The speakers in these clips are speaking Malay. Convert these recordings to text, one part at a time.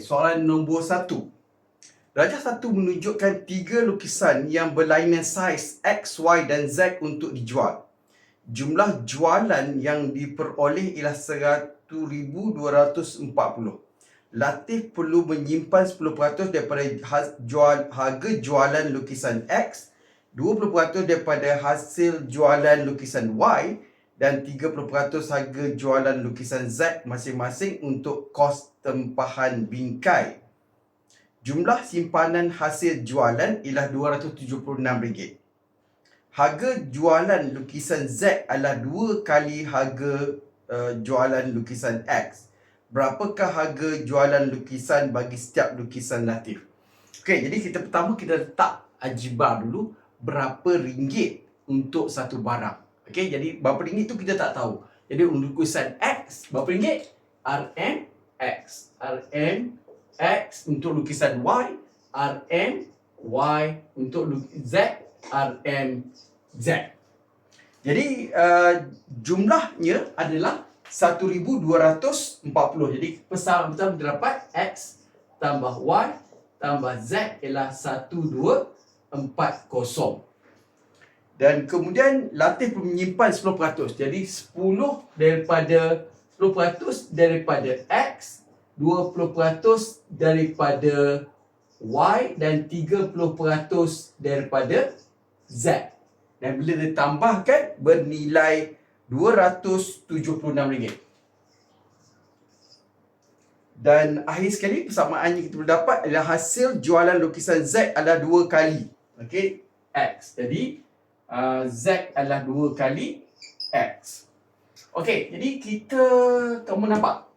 Soalan nombor satu. Rajah satu menunjukkan tiga lukisan yang berlainan saiz X, Y dan Z untuk dijual. Jumlah jualan yang diperoleh ialah 1,240. Latif perlu menyimpan 10% daripada jual, harga jualan lukisan X, 20% daripada hasil jualan lukisan Y dan 30% harga jualan lukisan Z masing-masing untuk kos tempahan bingkai. Jumlah simpanan hasil jualan ialah RM276. Harga jualan lukisan Z adalah dua kali harga uh, jualan lukisan X. Berapakah harga jualan lukisan bagi setiap lukisan latif? Okey, jadi kita pertama kita letak ajibar dulu berapa ringgit untuk satu barang. Okey, jadi berapa ringgit tu kita tak tahu. Jadi untuk lukisan X berapa ringgit? RM X. RM X untuk lukisan Y, RM Y untuk Z, RM Z. Jadi uh, jumlahnya adalah 1240. Jadi pesan kita dapat X tambah Y tambah Z ialah 1240. Dan kemudian Latif menyimpan 10%. Jadi 10 daripada 10% daripada X 20% daripada Y dan 30% daripada Z. Dan bila ditambahkan bernilai RM276. Dan akhir sekali persamaan yang kita boleh dapat adalah hasil jualan lukisan Z adalah dua kali. Okey, X. Jadi uh, Z adalah dua kali X. Okey, jadi kita kamu nampak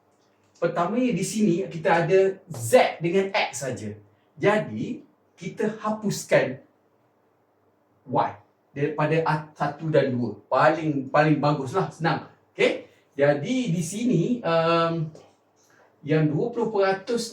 Pertama di sini kita ada Z dengan X saja. Jadi kita hapuskan Y daripada satu dan dua. Paling paling baguslah senang. Okey. Jadi di sini um, yang 20%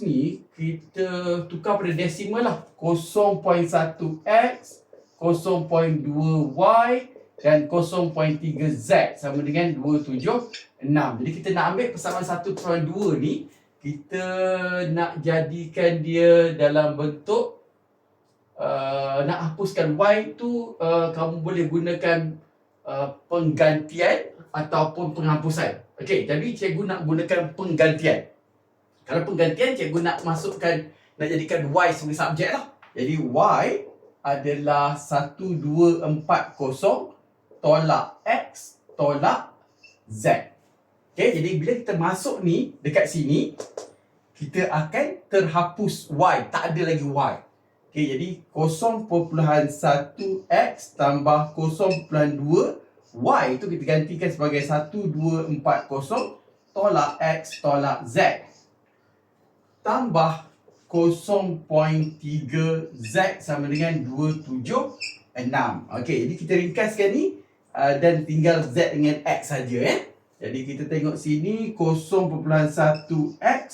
ni kita tukar pada desimal lah. 0.1x, 0.2y dan 0.3z sama dengan 276. Jadi kita nak ambil persamaan 1.2 ni kita nak jadikan dia dalam bentuk uh, nak hapuskan y tu uh, kamu boleh gunakan uh, penggantian ataupun penghapusan. Okey, jadi cikgu nak gunakan penggantian. Kalau penggantian cikgu nak masukkan nak jadikan y sebagai subjek lah. Jadi y adalah 1240 tolak X tolak Z. Okay, jadi bila kita masuk ni dekat sini, kita akan terhapus Y. Tak ada lagi Y. Okay, jadi 0.1X tambah 0.2 Y itu kita gantikan sebagai 1240 tolak X tolak Z. Tambah 0.3 Z sama dengan 276. Okey, jadi kita ringkaskan ni uh, dan tinggal Z dengan X saja eh. Jadi kita tengok sini 0.1X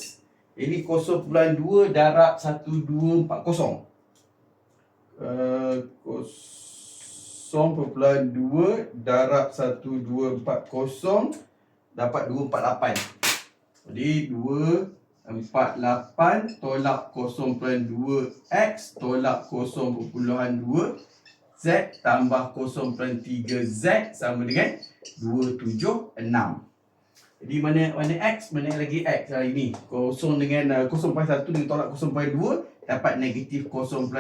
ini 0.2 darab 1240. Uh, 0.2 darab 1240 dapat 248. Jadi 248 tolak 0.2X tolak 0.2 Z tambah 0.3Z sama dengan 276. Jadi mana mana X, mana lagi X hari ini. 0 dengan uh, 0.1 ditolak 0.2 dapat negatif 0.1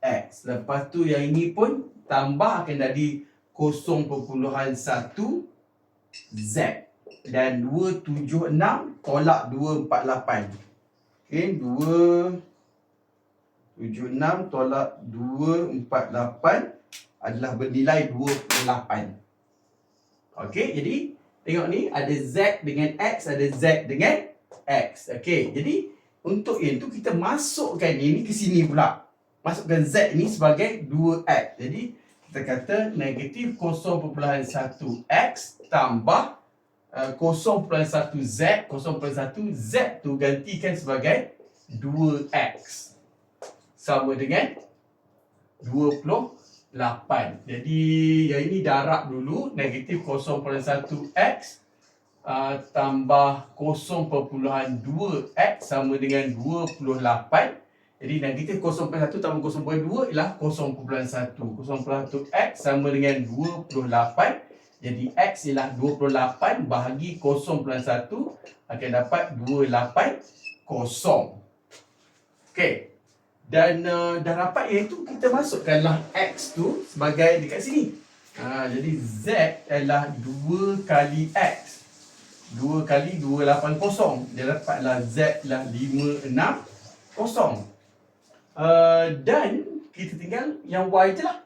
X. Lepas tu yang ini pun tambah akan jadi 0.1 Z. Dan 276 tolak 248. Okay, 2 76 tolak 248 adalah bernilai 28. Okey, jadi tengok ni ada Z dengan X, ada Z dengan X. Okey, jadi untuk itu kita masukkan ini ke sini pula. Masukkan Z ini sebagai 2X. Jadi kita kata negatif 0.1X tambah uh, 0.1Z, 0.1Z tu gantikan sebagai 2X sama dengan 28. Jadi yang ini darab dulu negatif 0.1x uh, tambah 0.2x sama dengan 28. Jadi kita 0.1 tambah 0.2 ialah 0.1. 0.1x sama dengan 28. Jadi x ialah 28 bahagi 0.1 akan dapat 280. Okey. Dan uh, dah dapat iaitu kita masukkanlah x tu sebagai dekat sini. Ha, jadi z adalah 2 kali x. 2 kali 280. Dia dapatlah z ialah 560. Uh, dan kita tinggal yang y je lah.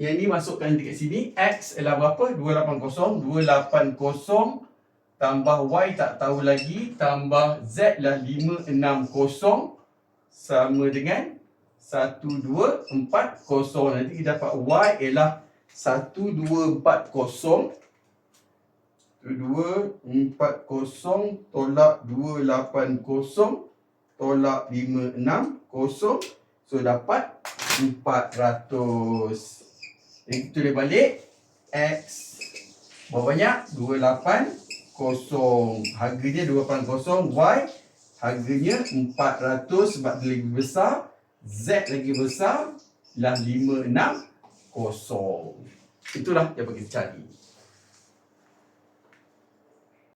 Yang ni masukkan dekat sini. X adalah berapa? 280. 280 tambah y tak tahu lagi. Tambah z adalah 560 sama dengan 1240. Nanti kita dapat y ialah 1240. 1240 tolak 280 tolak 560. So dapat 400. Jadi kita boleh balik. X berapa banyak? 280. Harga dia 280. Y harganya 400 sebab dia lagi besar. Z lagi besar. Ialah 560. Itulah yang kita cari.